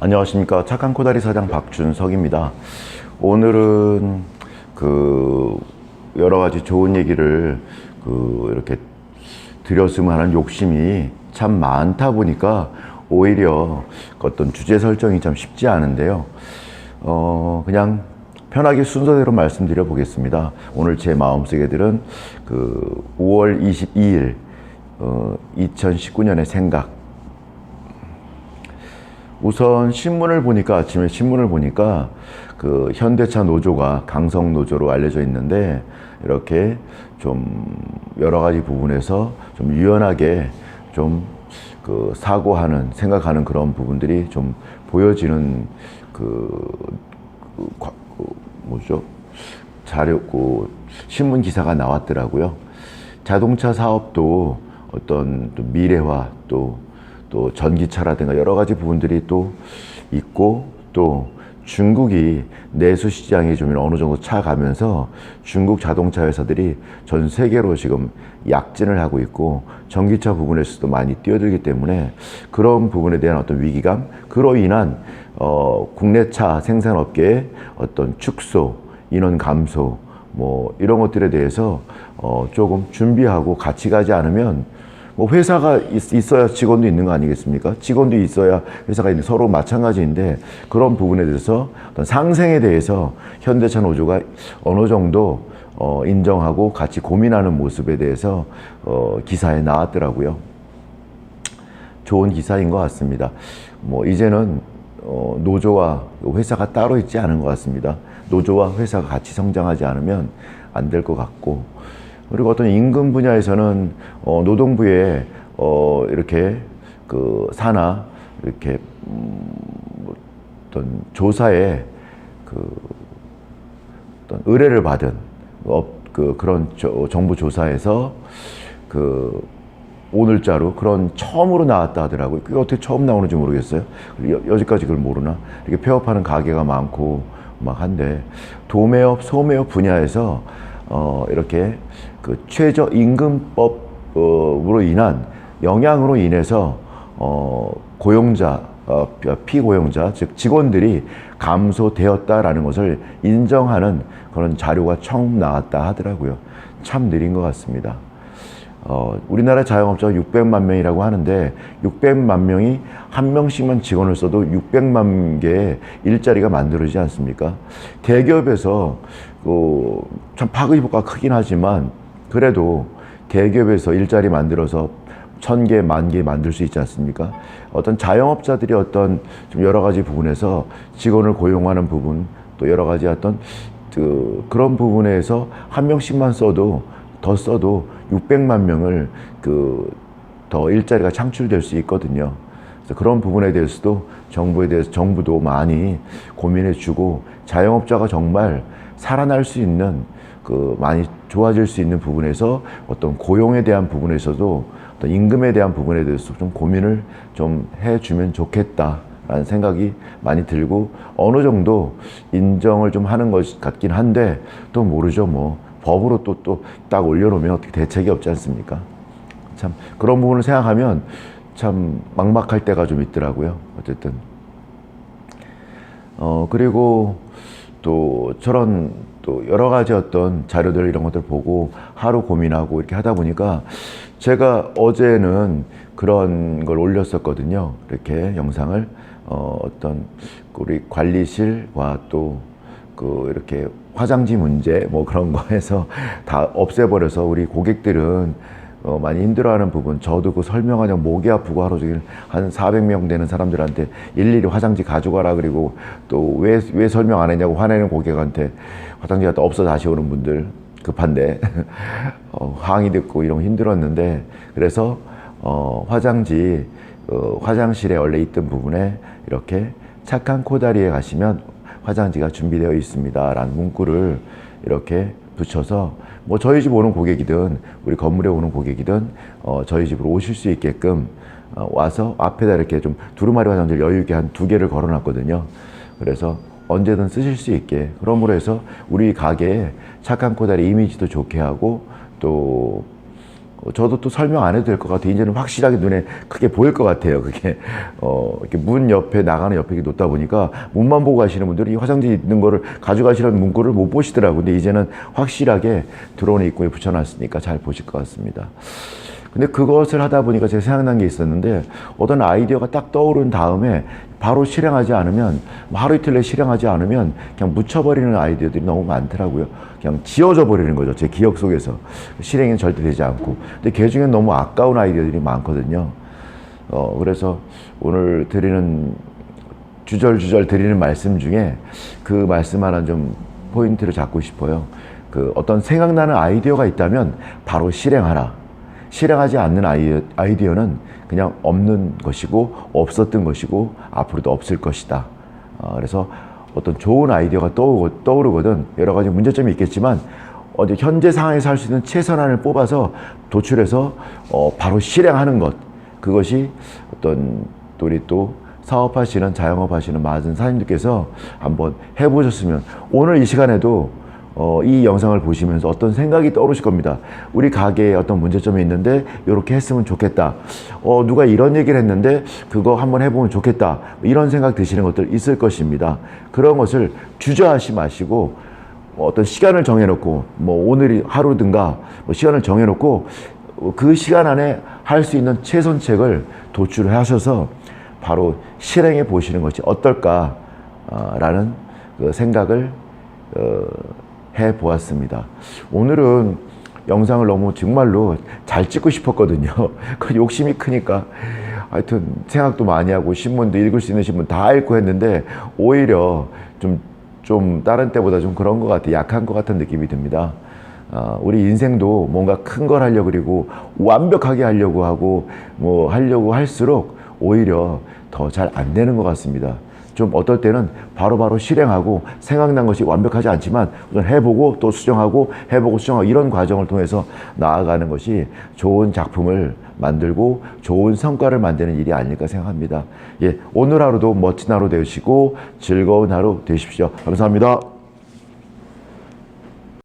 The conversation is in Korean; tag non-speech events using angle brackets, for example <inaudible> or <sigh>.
안녕하십니까 착한 코다리 사장 박준석입니다. 오늘은 그 여러 가지 좋은 얘기를 그 이렇게 드렸으면 하는 욕심이 참 많다 보니까 오히려 어떤 주제 설정이 참 쉽지 않은데요. 어 그냥 편하게 순서대로 말씀드려 보겠습니다. 오늘 제 마음속에 들은 그 5월 22일 어, 2019년의 생각 우선 신문을 보니까 아침에 신문을 보니까 그 현대차 노조가 강성 노조로 알려져 있는데 이렇게 좀 여러 가지 부분에서 좀 유연하게 좀 그 사고하는 생각하는 그런 부분들이 좀 보여지는 그, 그, 과- 그 뭐죠 자료 그 신문 기사가 나왔더라고요. 자동차 사업도 어떤 또 미래화 또, 또 전기차라든가 여러 가지 부분들이 또 있고 또 중국이 내수 시장이 좀 어느 정도 차가면서 중국 자동차 회사들이 전 세계로 지금 약진을 하고 있고 전기차 부분에서도 많이 뛰어들기 때문에 그런 부분에 대한 어떤 위기감 그로 인한 어, 국내 차 생산업계의 어떤 축소 인원 감소 뭐 이런 것들에 대해서 어 조금 준비하고 같이 가지 않으면 뭐 회사가 있, 있어야 직원도 있는 거 아니겠습니까? 직원도 있어야 회사가 있는 서로 마찬가지인데 그런 부분에 대해서 어떤 상생에 대해서 현대차 노조가 어느 정도 어 인정하고 같이 고민하는 모습에 대해서 어 기사에 나왔더라고요. 좋은 기사인 것 같습니다. 뭐 이제는 어, 노조와 회사가 따로 있지 않은 것 같습니다. 노조와 회사가 같이 성장하지 않으면 안 될 것 같고 그리고 어떤 임금 분야에서는 어, 노동부에 어, 이렇게 그 사나 이렇게 음, 어떤 조사에 그 어떤 의뢰를 받은 업, 그 그런 저- 정부 조사에서 그 오늘자로 그런 처음으로 나왔다 하더라고요. 그게 어떻게 처음 나오는지 모르겠어요. 여, 여지까지 그걸 모르나? 이렇게 폐업하는 가게가 많고 막 한데 도매업, 소매업 분야에서 어 이렇게 그 최저 임금법으로 인한 영향으로 인해서 어 고용자 어, 피고용자 즉 직원들이 감소되었다라는 것을 인정하는 그런 자료가 처음 나왔다 하더라고요. 참 느린 것 같습니다. 어, 우리나라 자영업자가 600만 명이라고 하는데 600만 명이 한 명씩만 직원을 써도 600만 개의 일자리가 만들어지지 않습니까? 대기업에서 그, 참 파급력가 크긴 하지만 그래도 대기업에서 일자리 만들어서 천 개, 만 개 만들 수 있지 않습니까? 어떤 자영업자들이 어떤 좀 여러 가지 부분에서 직원을 고용하는 부분 또 여러 가지 어떤 그 그런 부분에서 한 명씩만 써도 더 써도 600만 명을 그 더 일자리가 창출될 수 있거든요. 그래서 그런 부분에 대해서도 정부에 대해서 정부도 많이 고민해 주고 자영업자가 정말 살아날 수 있는 그 많이 좋아질 수 있는 부분에서 어떤 고용에 대한 부분에서도 어떤 임금에 대한 부분에 대해서 좀 고민을 좀 해주면 좋겠다 라는 생각이 많이 들고 어느 정도 인정을 좀 하는 것 같긴 한데 또 모르죠 뭐 법으로 또 또 딱 올려놓으면 어떻게 대책이 없지 않습니까? 참 그런 부분을 생각하면 참 막막할 때가 좀 있더라고요. 어쨌든 어 그리고 또 저런 또 여러 가지 어떤 자료들 이런 것들 보고 하루 고민하고 이렇게 하다 보니까 제가 어제는 그런 걸 올렸었거든요. 이렇게 영상을 어 어떤 우리 관리실과 또 그 이렇게 화장지 문제 뭐 그런 거 해서 다 없애버려서 우리 고객들은 어, 많이 힘들어하는 부분. 저도 그 설명하냐고 목이 아프고 하루 종일 한 400명 되는 사람들한테 일일이 화장지 가져가라 그리고 또 왜 왜 설명 안 했냐고 화내는 고객한테 화장지 가 또 없어 다시 오는 분들 급한데. <laughs> 어, 항의 듣고 이런 거 힘들었는데 그래서 어, 화장지 어, 화장실에 원래 있던 부분에 이렇게 착한 코다리에 가시면 화장지가 준비되어 있습니다. 라는 문구를 이렇게 붙여서 뭐 저희 집 오는 고객이든 우리 건물에 오는 고객이든 어, 저희 집으로 오실 수 있게끔 어, 와서 앞에다 이렇게 좀 두루마리 화장지를 여유 있게 한 두 개를 걸어 놨거든요. 그래서 언제든 쓰실 수 있게 그러므로 해서 우리 가게에 착한 코다리 이미지도 좋게 하고 또 어, 저도 또 설명 안 해도 될 것 같아요. 이제는 확실하게 눈에 크게 보일 것 같아요. 그게 어, 이렇게 문 옆에 나가는 옆에 놓다 보니까 문만 보고 가시는 분들이 이 화장지 있는 거를 가져가시라는 문구를 못 보시더라고요. 근데 이제는 확실하게 들어오는 입구에 붙여놨으니까 잘 보실 것 같습니다. 근데 그것을 하다 보니까 제가 생각난 게 있었는데 어떤 아이디어가 딱 떠오른 다음에 바로 실행하지 않으면 뭐 하루 이틀 내에 실행하지 않으면 그냥 묻혀버리는 아이디어들이 너무 많더라고요. 그냥 지워져 버리는 거죠. 제 기억 속에서 실행은 절대 되지 않고. 근데 그 중에 너무 아까운 아이디어들이 많거든요. 어 그래서 오늘 드리는 주절주절 드리는 말씀 중에 그 말씀 하나 좀 포인트를 잡고 싶어요. 그 어떤 생각나는 아이디어가 있다면 바로 실행하라. 실행하지 않는 아이디어, 아이디어 는 그냥 없는 것이고 없었던 것이고 앞으로도 없을 것이다. 어, 그래서 어떤 좋은 아이디어가 떠오르, 떠오르거든 여러 가지 문제점이 있겠지만 어디 현재 상황에서 할 수 있는 최선안을 뽑아서 도출해서 어, 바로 실행하는 것 그것이 어떤 또 우리 또 사업하시는 자영업 하시는 많은 사장님들께서 한번 해보셨으면 오늘 이 시간에도 어, 이 영상을 보시면서 어떤 생각이 떠오르실 겁니다. 우리 가게에 어떤 문제점이 있는데 이렇게 했으면 좋겠다. 어, 누가 이런 얘기를 했는데 그거 한번 해보면 좋겠다. 이런 생각 드시는 것들 있을 것입니다. 그런 것을 주저하지 마시고 어떤 시간을 정해놓고 뭐 오늘이 하루든가 뭐 시간을 정해놓고 그 시간 안에 할 수 있는 최선책을 도출하셔서 바로 실행해 보시는 것이 어떨까라는 그 생각을 어, 해 보았습니다. 오늘은 영상을 너무 정말로 잘 찍고 싶었거든요. <laughs> 그 욕심이 크니까 하여튼 생각도 많이 하고 신문도 읽을 수 있는 신문 다 읽고 했는데 오히려 좀, 좀 다른 때보다 좀 그런 것 같아 약한 것 같은 느낌이 듭니다. 어, 우리 인생도 뭔가 큰 걸 하려고 그리고 완벽하게 하려고 하고 뭐 하려고 할수록 오히려 더 잘 안 되는 것 같습니다. 좀 어떨 때는 바로 바로 실행하고 생각난 것이 완벽하지 않지만 우선 해보고 또 수정하고 해보고 수정하고 이런 과정을 통해서 나아가는 것이 좋은 작품을 만들고 좋은 성과를 만드는 일이 아닐까 생각합니다. 예, 오늘 하루도 멋진 하루 되시고 즐거운 하루 되십시오. 감사합니다.